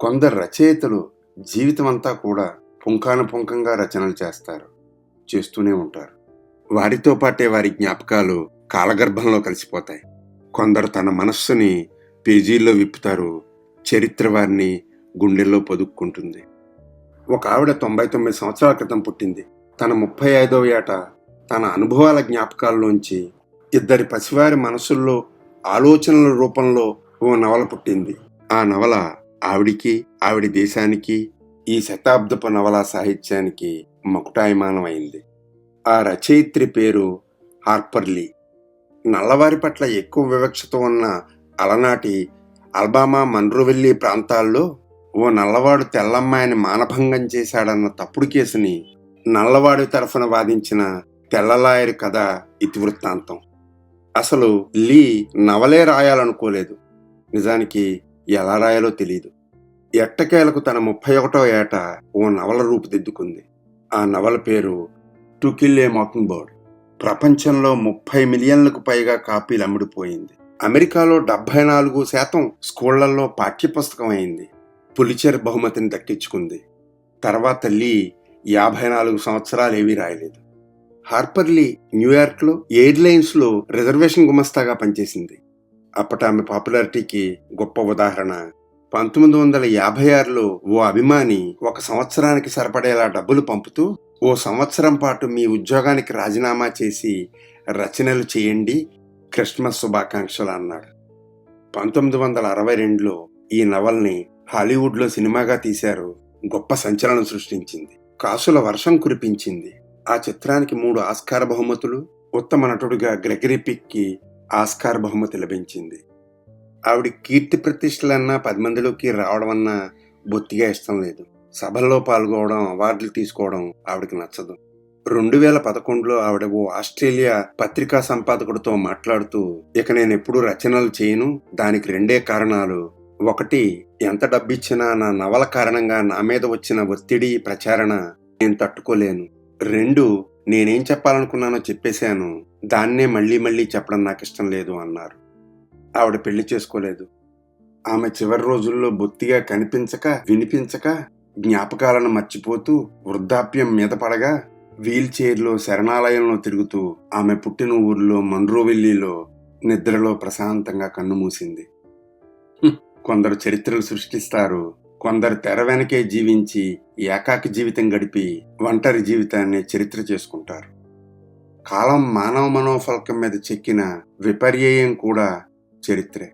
కొందరు రచయితలు జీవితమంతా కూడా పుంఖాను పుంఖంగా రచనలు చేస్తారు చేస్తూనే ఉంటారు. వారితో పాటే వారి జ్ఞాపకాలు కాలగర్భంలో కలిసిపోతాయి. కొందరు తన మనస్సుని పేజీల్లో విప్పుతారు చరిత్ర వారిని గుండెల్లో పొదుక్కుంటుంది. ఒక ఆవిడ తొంభై తొమ్మిది సంవత్సరాల క్రితం పుట్టింది. తన ముప్పై ఐదవ ఏట తన అనుభవాల జ్ఞాపకాల్లోంచి ఇద్దరి పసివారి మనసుల్లో ఆలోచనల రూపంలో ఓ నవల పుట్టింది. ఆ నవల ఆవిడికి ఆవిడ దేశానికి ఈ శతాబ్దపు నవలా సాహిత్యానికి మకుటాయమానమైంది. ఆ రచయిత్రి పేరు హార్పర్లీ నల్లవారి పట్ల ఎక్కువ వివక్షత ఉన్న అలనాటి అల్బామా మన్రోవెల్లి ప్రాంతాల్లో ఓ నల్లవాడు తెల్లమ్మాయిని మానభంగం చేశాడన్న తప్పుడు కేసుని నల్లవాడి తరఫున వాదించిన తెల్లలాయరు కథ ఇతివృత్తాంతం. అసలు లీ నవలే రాయాలనుకోలేదు. నిజానికి ఎలా రాయాలో తెలియదు ఎట్టకేలకు తన ముప్పై ఒకటో ఏట ఓ నవల రూపుదిద్దుకుంది. ఆ నవల పేరు to kill a mocking bird. ప్రపంచంలో ముప్పై మిలియన్లకు పైగా కాపీలు అమ్ముడుపోయింది. అమెరికాలో డెబ్బై నాలుగు శాతం స్కూళ్ళలో పాఠ్యపుస్తకం అయింది. పులిచర్ బహుమతిని దక్కించుకుంది. తర్వాత లీ యాభై నాలుగు సంవత్సరాలు ఏవీ రాయలేదు. హార్పర్లీ న్యూయార్క్లో ఎయిర్లైన్స్లో రిజర్వేషన్ గుమస్తాగా పనిచేసింది. అప్పటి ఆమె పాపులారిటీకి గొప్ప ఉదాహరణ పంతొమ్మిది వందల యాభై ఆరులో ఓ అభిమాని ఒక సంవత్సరానికి సరిపడేలా డబ్బులు పంపుతూ ఓ సంవత్సరం పాటు మీ ఉద్యోగానికి రాజీనామా చేసి రచనలు చేయండి క్రిస్మస్ శుభాకాంక్షలు అన్నాడు. పంతొమ్మిది వందల అరవై రెండులో ఈ నవల్ని హాలీవుడ్లో సినిమాగా తీశారు గొప్ప సంచలనం సృష్టించింది. కాసుల వర్షం కురిపించింది. ఆ చిత్రానికి మూడు ఆస్కార్ బహుమతులు ఉత్తమ నటుడిగా గ్రెగరీ పిక్కి ఆస్కార్ బహుమతి లభించింది. ఆవిడ కీర్తి ప్రతిష్టలన్నా పది మందిలోకి రావడం అన్నా బొత్తిగా ఇష్టం లేదు. సభల్లో పాల్గొనడం అవార్డులు తీసుకోవడం ఆవిడకి నచ్చదు. రెండు వేల పదకొండులో ఆవిడ ఓ ఆస్ట్రేలియా పత్రికా సంపాదకుడితో మాట్లాడుతూ ఇక నేను ఎప్పుడూ రచనలు చేయను. దానికి రెండే కారణాలు. ఒకటి ఎంత డబ్బిచ్చినా నా నవల కారణంగా నా మీద వచ్చిన ఒత్తిడి ప్రచారణ నేను తట్టుకోలేను. రెండు నేనేం చెప్పాలనుకున్నానో చెప్పేశాను. దాన్నే మళ్ళీ మళ్ళీ చెప్పడం నాకు ఇష్టం లేదు అన్నారు. ఆవిడ పెళ్ళి చేసుకోలేదు. ఆమె చివరి రోజుల్లో బొత్తిగా కనిపించక వినిపించక జ్ఞాపకాలను మర్చిపోతూ వృద్ధాప్యం మీద పడగా వీల్ చైర్లో శరణాలయంలో తిరుగుతూ ఆమె పుట్టిన ఊరిలో మన్రోవెల్లిలో నిద్రలో ప్రశాంతంగా కన్నుమూసింది కొందరు చరిత్రలు సృష్టిస్తారు. కొందరు తెర వెనకే జీవించి ఏకాకి జీవితం గడిపి ఒంటరి జీవితాన్ని చరిత్ర చేసుకుంటారు. కాలం మానవ మనోఫలకం మీద చెక్కిన విపర్యయం కూడా చరిత్రే